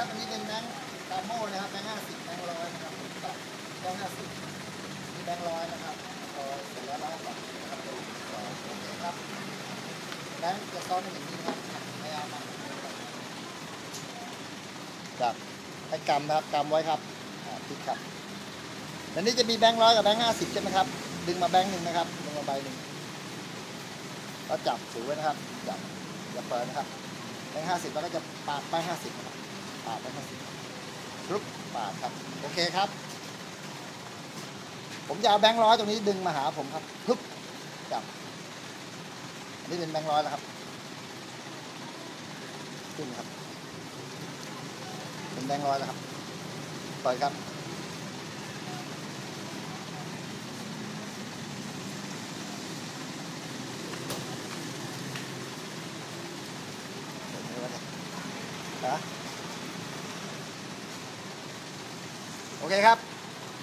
นะครับ อันนี้เป็นแบงค์ตามโม่นะครับแบงค์ห้าสิบแบงค์ร้อยนะครับตัดแบงค์ห้าสิบมีแบงค์ร้อยนะครับร้อเสร็จแล้วร้อยบาทนะครับโอเคครับแบงค์จะซ้อนอย่างนี้ครับไม่เอามาจับให้กำนะครับกำไว้ครับอ่าพลิกครับแล้วนี้จะมีแบงค์ร้อยกับแบงค์ห้าสิบใช่ไหมครับ ดึงมาแบงค์หนึ่งนะครับดึงมาใบหนึ่งแล้วจับถือไว้นะครับ จับอย่าเปิดนะครับแบงค์ห้าสิบแล้วก็จะปาดไปห้าสิบนะครับปาดไปห้าสิบ รุบปาดครับ โอเคครับ ผมจะเอาแบงค์ร้อยตรงนี้ดึงมาหาผมครับปึ๊บจับอันนี้เป็นแบงค์ร้อยแล้วครับขึ้นครับ เป็นแบงค์ร้อยแล้วครับเปิดครับเปิดไม่ได้วะเนี่ยฮะ โอเคครับ